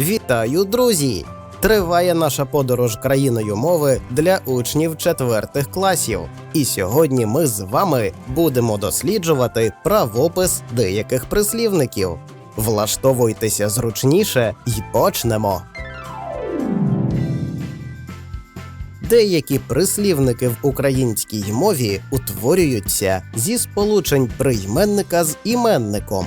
Вітаю, друзі! Триває наша подорож країною мови для учнів четвертих класів. І сьогодні ми з вами будемо досліджувати правопис деяких прислівників. Влаштовуйтеся зручніше і почнемо. Деякі прислівники в українській мові утворюються зі сполучень прийменника з іменником.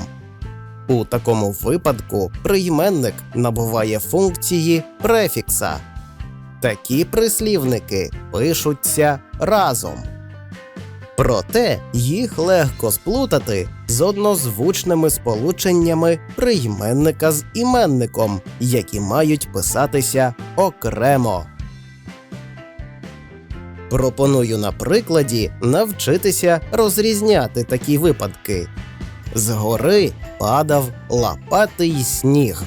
У такому випадку прийменник набуває функції префікса. Такі прислівники пишуться разом. Проте їх легко сплутати з однозвучними сполученнями прийменника з іменником, які мають писатися окремо. Пропоную на прикладі навчитися розрізняти такі випадки. Згори падав лопатий сніг.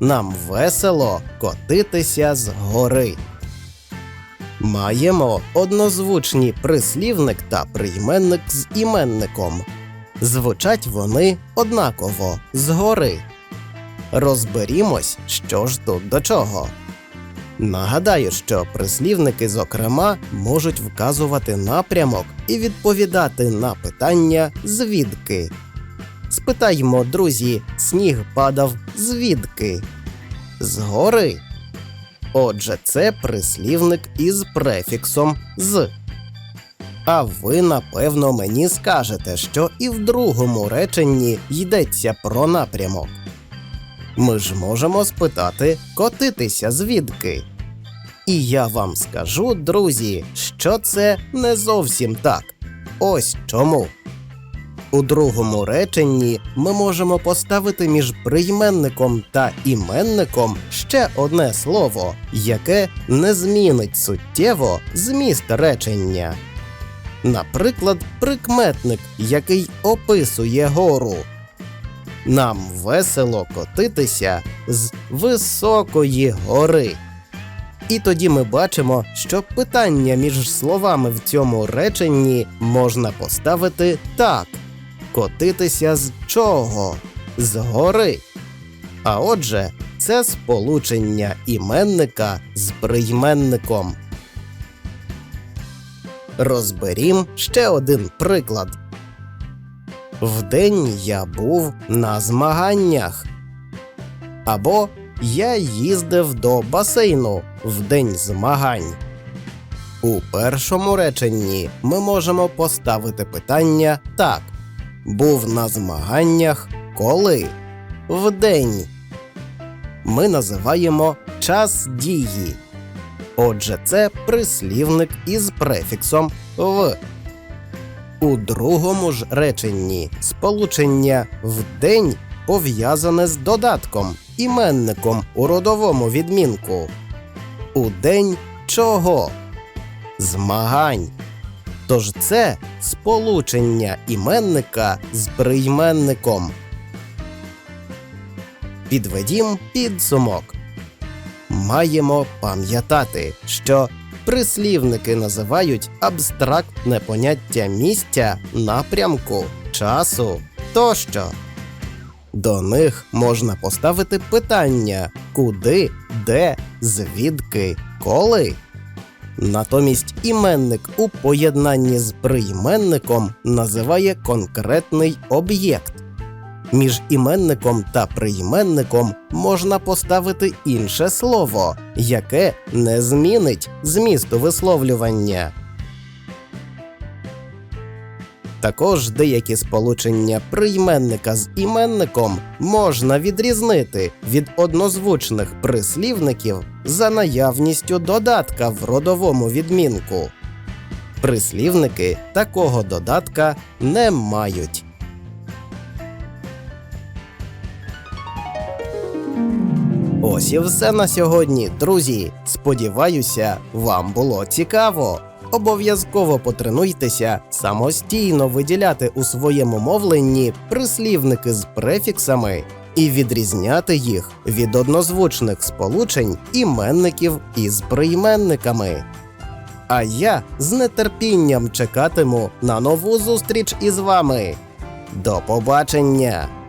Нам весело котитися з гори. Маємо однозвучні прислівник та прийменник з іменником. Звучать вони однаково згори. Розберімось, що ж тут до чого. Нагадаю, що прислівники, зокрема, можуть вказувати напрямок і відповідати на питання звідки. Спитаймо, друзі, сніг падав звідки? Згори. Отже, це прислівник із префіксом з. А ви, напевно, мені скажете, що і в другому реченні йдеться про напрямок. Ми ж можемо спитати котитися звідки. І я вам скажу, друзі, що це не зовсім так. Ось чому. У другому реченні ми можемо поставити між прийменником та іменником ще одне слово, яке не змінить суттєво зміст речення. Наприклад, прикметник, який описує гору. Нам весело котитися з високої гори. І тоді ми бачимо, що питання між словами в цьому реченні можна поставити так: котитися з чого? З гори. А отже, це сполучення іменника з прийменником. Розберім ще один приклад. Вдень я був на змаганнях. Або я їздив до басейну в день змагань. У першому реченні ми можемо поставити питання так: був на змаганнях коли? Вдень. Ми називаємо час дії. Отже, це прислівник із префіксом в. У другому ж реченні сполучення вдень пов'язане з додатком, іменником у родовому відмінку. У день чого? Змагань. Тож це сполучення іменника з прийменником. Підведім підсумок. Маємо пам'ятати, що прислівники називають абстрактне поняття місця, напрямку, часу тощо. До них можна поставити питання куди, де, звідки, коли. Натомість іменник у поєднанні з прийменником називає конкретний об'єкт. Між іменником та прийменником можна поставити інше слово, яке не змінить змісту висловлювання. Також деякі сполучення прийменника з іменником можна відрізнити від однозвучних прислівників за наявністю додатка в родовому відмінку. Прислівники такого додатка не мають. Ось і все на сьогодні, друзі. Сподіваюся, вам було цікаво. Обов'язково потренуйтеся самостійно виділяти у своєму мовленні прислівники з префіксами і відрізняти їх від однозвучних сполучень іменників із прийменниками. А я з нетерпінням чекатиму на нову зустріч із вами. До побачення!